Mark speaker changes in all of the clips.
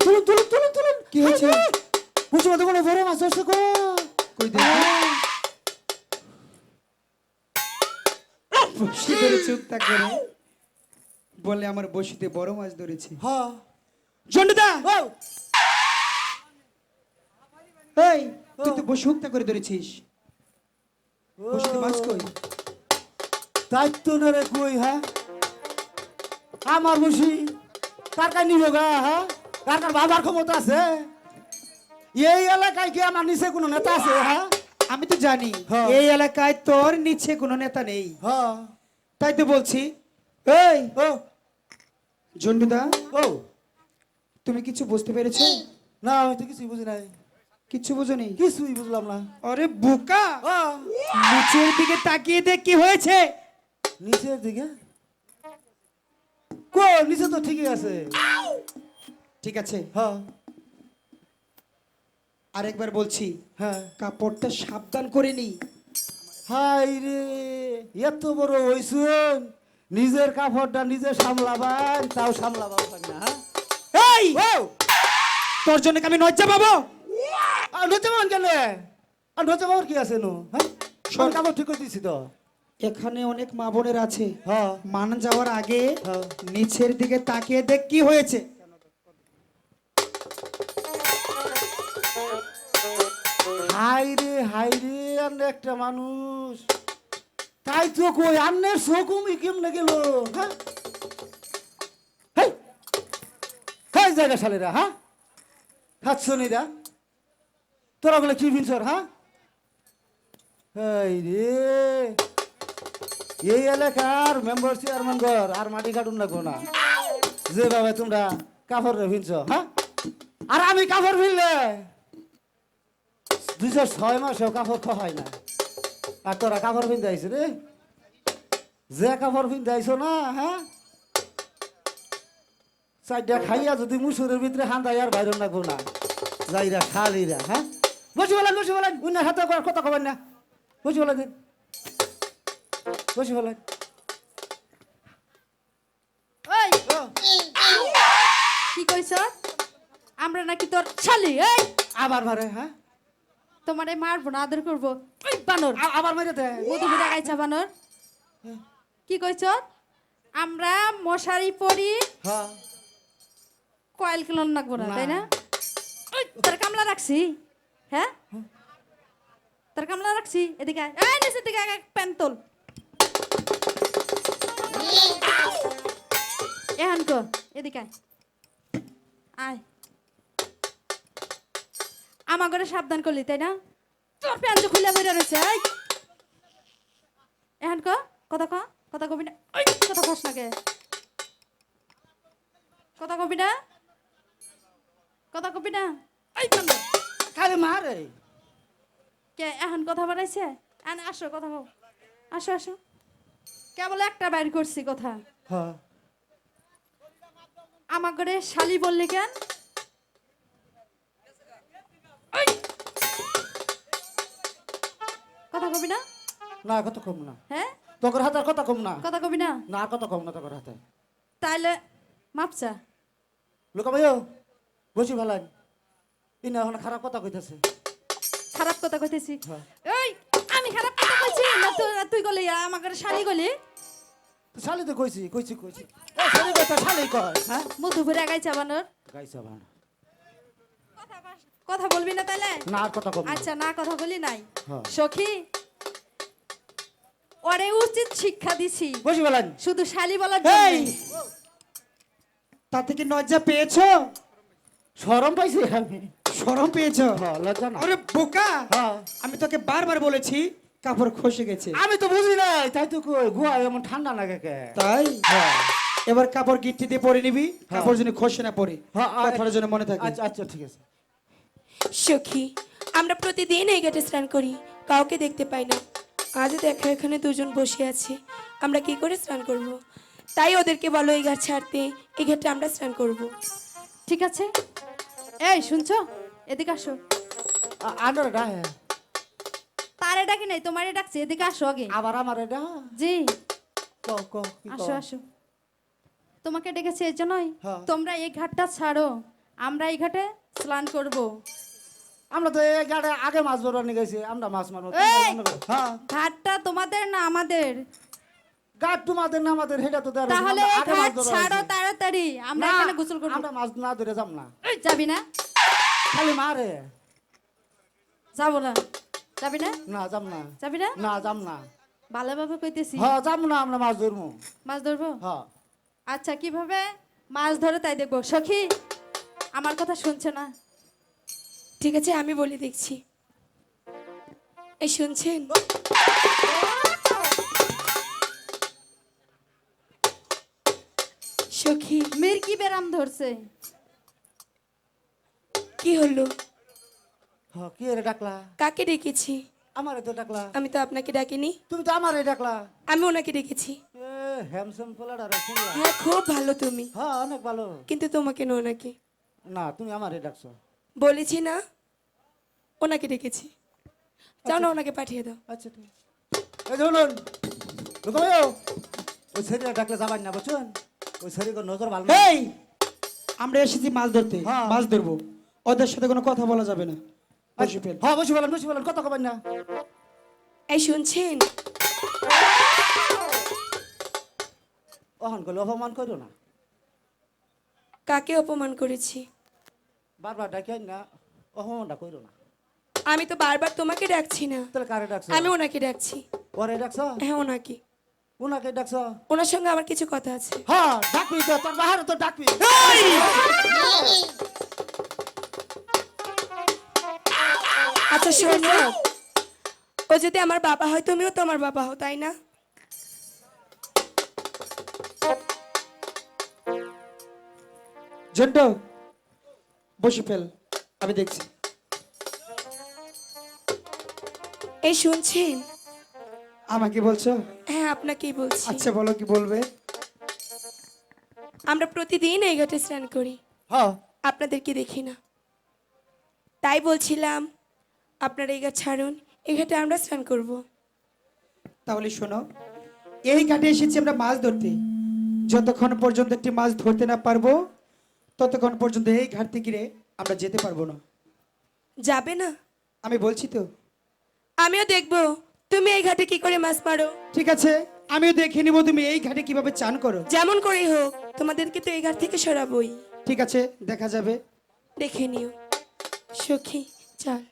Speaker 1: তুলুন তুলুন তুলুন তুলুন।
Speaker 2: কি হয়েছে?
Speaker 1: কোনো বড় মাছ গো
Speaker 2: কই বসি ধরে চুপ বলে আমার বসিতে বড় মাছ ধরেছি।
Speaker 1: হ্যাঁ
Speaker 2: জন্ডুদা! এই তুই তো বসে হুকতা করে ধরেছিস। বসিতে মাছ কই?
Speaker 1: দায়িত্ব না রে কই হ্যাঁ? আমার বসি কার কার নিব গা হ্যাঁ? কার বাবার ক্ষমতা আছে। এই এলাকায় কি আমার নিচে কোনো নেতা আছে? হ্যাঁ?
Speaker 2: আমি তো জানি
Speaker 1: হ্যাঁ।
Speaker 2: এই এলাকায় তোর নিচে কোনো নেতা নেই।
Speaker 1: হ্যাঁ।
Speaker 2: তাই তো বলছি এই
Speaker 1: ও।
Speaker 2: জন্ডুদা
Speaker 1: ও।
Speaker 2: তুমি কিছু বুঝতে পেরেছ?
Speaker 1: না আমি তো কিছুই বুঝি নাই।
Speaker 2: কিছু বুঝোনি?
Speaker 1: কিছুই বুঝলাম না।
Speaker 2: আরে বোকা!
Speaker 1: ও
Speaker 2: নিচের দিকে তাকিয়ে দেখ কি হয়েছে।
Speaker 1: নিচের দিকে? কো নিচে তো ঠিকই আছে।
Speaker 2: ঠিক আছে?
Speaker 1: হ্যাঁ।
Speaker 2: আরেকবার বলছি
Speaker 1: হ্যাঁ।
Speaker 2: কাপড়টা সাবধান করে নি
Speaker 1: হাই রে এত বড় হইছুন। নিজের কাপড়টা নিজে সামলাবার তাও সামলাবার না হ্যাঁ?
Speaker 2: এই!
Speaker 1: ও
Speaker 2: তোর জন্য কি আমি লজ্জা পাবো?
Speaker 1: আর ঢোচা মামন কেন? আর ঢোচা মামন কি আছে নো হ্যাঁ? সব কাপড় ঠিক করে দিছি তো।
Speaker 2: এখানে অনেক মা বোনের আছে।
Speaker 1: হ্যাঁ।
Speaker 2: মান যাওয়ার আগে
Speaker 1: হ্যাঁ।
Speaker 2: নিচের দিকে তাকিয়ে দেখ কি হয়েছে।
Speaker 1: হাই রে হাই রে আর একটা মানুষ। তাই তো কই, আন্নের শোকুমি কেমনে গেল? হ্যাঁ? হেই! জায়গা শালেরা হ্যাঁ? হাতছনিরা তোরা বলে কি ভিনসর হ্যাঁ? এই রে! এই এলাকার মেম্বার চেয়ারম্যান ঘর আর মাটি কাটুন লাগবো না। যেভাবে তোমরা কাপড় ভিনছ হ্যাঁ? আর আমি কাপড় ভিনলে? দুইশো ছয় মাসেও কাপড় খাওয়াই না আর তোরা কাপড় পিনতে আইস রে যে কাপড় পিনতে আইস না হ্যাঁ চারটা খাইয়া যদি মুসুরের ভিতরে হান্দাই আর বাইরে লাগবো না। যাইরা খালিরা হ্যাঁ বসে বলেন বসে বলেন উন্না হাতে করার কথা কবেন না। বসে বলেন বসে বলেন
Speaker 3: কি কইছ আমরা নাকি তোর শালি এই!
Speaker 1: আবার মারে হ্যাঁ
Speaker 3: তোমারে মারবো না আদর করব। বানর!
Speaker 1: আবার মেরে দে।
Speaker 3: গাইছা বানর। কি কইছ? আমরা মশারি পরি
Speaker 1: হ্যাঁ।
Speaker 3: কয়েল কিলন লাগবো না। তাই না? তোর কামলা রাখছি। হ্যাঁ? তোর কামলা রাখছি এদিকে। এই নিচের দিকে আয়, প্যান্ট এহান কো এদিকে আয়। আমার ঘরে সাবধান করলি তাই না? তোর প্যান্ট খুলে বেরো রয়েছে এই। এহান কথা ক? কথা কবি না? কথা কস না কে? কথা কবি না? কথা কবি না?
Speaker 1: খালি মারে
Speaker 3: কে এখন কথা বাড়াইছে? এখন আসো কথা বল আসো আসো। কেবল একটা বাইর করছি কথা।
Speaker 1: হ্যাঁ।
Speaker 3: আমার ঘরে শালি বললি কেন? কবি না?
Speaker 1: না কত কম না।
Speaker 3: হ্যাঁ?
Speaker 1: তোর হাতে কত কম না।
Speaker 3: কথা কবি না?
Speaker 1: না কত কম না তোর হাতে।
Speaker 3: তাইলে মাপচা
Speaker 1: লোকা ভাইও বসি ভালাই ইনা এখন খারাপ কথা কইতাছে।
Speaker 3: খারাপ কথা কইতেছি?
Speaker 1: হ্যাঁ।
Speaker 3: ওই আমি খারাপ কথা কইছি না তুই তুই গলি ঘরে শালি গলি
Speaker 1: শালি তো কইছি কইছি কইছি। ও শালি কই তো শালি কয় হ্যাঁ?
Speaker 3: মধু ভরে গাইছা বানর।
Speaker 1: গাইছা ভান
Speaker 3: কথা বলবি না তাইলে?
Speaker 1: না কথা কম।
Speaker 3: আচ্ছা না কথা বলি নাই।
Speaker 1: হ্যাঁ।
Speaker 3: সখী ওরে উচিত শিক্ষা দিছি।
Speaker 1: বসি ভালাই
Speaker 3: শুধু শালি বলার
Speaker 2: এই
Speaker 3: জন্য
Speaker 2: তা থেকে লজ্জা পেয়েছ?
Speaker 1: শরম পাইছি আমি।
Speaker 2: শরম পেয়েছ?
Speaker 1: হ্যাঁ, লজ্জা না
Speaker 2: আরে বোকা!
Speaker 1: হ্যাঁ।
Speaker 2: আমি তোকে বারবার বলেছি কাপড় খসে গেছে।
Speaker 1: আমি তো বুঝি নাই তাই তো কই গুয়া এমন ঠান্ডা লাগে কে?
Speaker 2: তাই?
Speaker 1: হ্যাঁ।
Speaker 2: এবার কাপড় গিট্টি দিয়ে পরে নিবি কাপড় যেন খসে না পরে
Speaker 1: হ্যাঁ, আর-
Speaker 2: কথাটা যেন মনে থাকে।
Speaker 1: আচ্ছা আচ্ছা ঠিক আছে।
Speaker 4: সখী আমরা প্রতিদিন এই ঘাটে স্নান করি কাউকে দেখতে পাই না। আজ দেখা এখানে দুজন বসে আছি। আমরা কি করে স্নান করব। তাই ওদেরকে বলো এই ঘাট ছাড়তে এই ঘাটে আমরা স্নান করব।
Speaker 3: ঠিক আছে। এই শুনছো? এদিকে আসো।
Speaker 1: হ্যাঁ
Speaker 3: তারে নাই? তোমারে ডাকছে। এদিকে আসো আগে।
Speaker 1: আবার আমার এটা?
Speaker 3: জি।
Speaker 1: ক ক
Speaker 3: আসো আসো। তোমাকে ডেকেছে এই জন্যই।
Speaker 1: হ্যাঁ।
Speaker 3: তোমরা এই ঘাটটা ছাড়ো। আমরা এই ঘাটে স্নান করব।
Speaker 1: আমরা তো এই গাড়ে আগে মাছ ধরবার নিয়ে গেছি আমরা মাছ মারবো।
Speaker 3: এই!
Speaker 1: হ্যাঁ।
Speaker 3: ঘাটটা তোমাদের না আমাদের?
Speaker 1: গাছ তোমাদের না আমাদের সেটা তো দেওয়ার
Speaker 3: তাহলে এই ঘাট ছাড়ো তাড়াতাড়ি আমরা এখানে গোসল করব।
Speaker 1: আমরা মাছ না ধরে যাম না।
Speaker 3: এই, যাবি না?
Speaker 1: খালি মারে।
Speaker 3: যাব না? যাবি না?
Speaker 1: না যাম না।
Speaker 3: যাবি না?
Speaker 1: না যাম না।
Speaker 3: ভালোভাবে কইতেছি।
Speaker 1: হ্যাঁ যাম না আমরা মাছ ধরবো।
Speaker 3: মাছ ধরবো?
Speaker 1: হ্যাঁ।
Speaker 3: আচ্ছা কীভাবে মাছ ধরে তাই দেখব। সখী আমার কথা শুনছে না।
Speaker 4: ঠিক আছে আমি বলে দেখছি। এই শুনছেন? সখী।
Speaker 3: মেয়ের কি বেরাম ধরছে?
Speaker 4: কি হলো?
Speaker 1: হ্যাঁ কি রে ডাকলা?
Speaker 4: কাকে ডেকেছি?
Speaker 1: আমারে তো ডাকলা।
Speaker 4: আমি তো আপনাকে ডাকিনি।
Speaker 1: তুমি তো আমারে ডাকলা।
Speaker 4: আমি ওনাকে ডেকেছি।
Speaker 1: এ হ্যামসাম পোলাডা
Speaker 4: হ্যাঁ খুব ভালো তুমি।
Speaker 1: হ্যাঁ অনেক ভালো।
Speaker 4: কিন্তু তোমাকে না ওনাকে
Speaker 1: না তুমি আমারে ডাকছো।
Speaker 4: বলেছি না ওনাকে ডেকেছি। যাও না ওনাকে পাঠিয়ে দাও।
Speaker 1: আচ্ছা ঠিক এই ধরুন লুকাও ওই শরীরে ডাকলে যাবার না বুঝছেন? ওই শরীরে নজর ভালো
Speaker 2: এই আমরা এসেছি মাছ ধরতে।
Speaker 1: হ্যাঁ।
Speaker 2: মাছ ধরবো। ওদের সাথে কোনো কথা বলা যাবে না। বসে ফেল।
Speaker 1: হ্যাঁ বসে বলেন বসে বলেন কত কবেন না।
Speaker 4: এই শুনছেন?
Speaker 1: অহন করলে অপমান করো না।
Speaker 4: কাকে অপমান করেছি?
Speaker 1: বারবার ডাকি না অপমানটা করো না।
Speaker 4: আমি তো বারবার তোমাকে ডাকছি না।
Speaker 1: তাহলে কারে ডাকছো?
Speaker 4: আমি ওনাকে ডাকছি।
Speaker 1: পরে ডাকছো?
Speaker 4: হ্যাঁ ওনাকে।
Speaker 1: উনাকে ডাকছো?
Speaker 4: ওনার সঙ্গে আমার কিছু কথা আছে।
Speaker 1: হ্যাঁ ডাকবি তো তোর বাহারে তো ডাকবি।
Speaker 4: আচ্ছা শোনো ও যদি আমার বাবা হয় তুমিও তোমার বাবা হও তাই না?
Speaker 2: জন্ট বসে ফেল আমি দেখছি।
Speaker 4: এই শুনছেন?
Speaker 2: আমাকে বলছো?
Speaker 4: হ্যাঁ আপনাকেই বলছি।
Speaker 2: আচ্ছা বলো কি বলবে?
Speaker 4: আমরা প্রতিদিন এই ঘাটে স্নান করি।
Speaker 1: হ্যাঁ।
Speaker 4: আপনাদেরকে দেখি না। তাই বলছিলাম আপনারা এই ঘাট ছাড়ুন এই ঘাটে আমরা স্নান করব।
Speaker 2: তাহলে শোনো এই ঘাটে এসেছি আমরা মাছ ধরতে। যতক্ষণ পর্যন্ত একটি মাছ ধরতে না পারব ততক্ষণ পর্যন্ত এই ঘাট গিরে আমরা যেতে পারব না।
Speaker 4: যাবে না?
Speaker 2: আমি বলছি তো।
Speaker 4: আমিও দেখব। তুমি এই ঘাটে কি করে মাছ মারো?
Speaker 2: ঠিক আছে আমিও দেখে নিব তুমি এই ঘাটে কীভাবে চান করো।
Speaker 4: যেমন করেই হোক তোমাদেরকে তো এই ঘাট থেকে সরাবই।
Speaker 2: ঠিক আছে দেখা যাবে।
Speaker 4: দেখে নিও। সখী চল।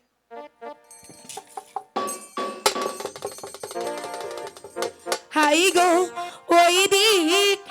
Speaker 4: হাই গো ওই দিক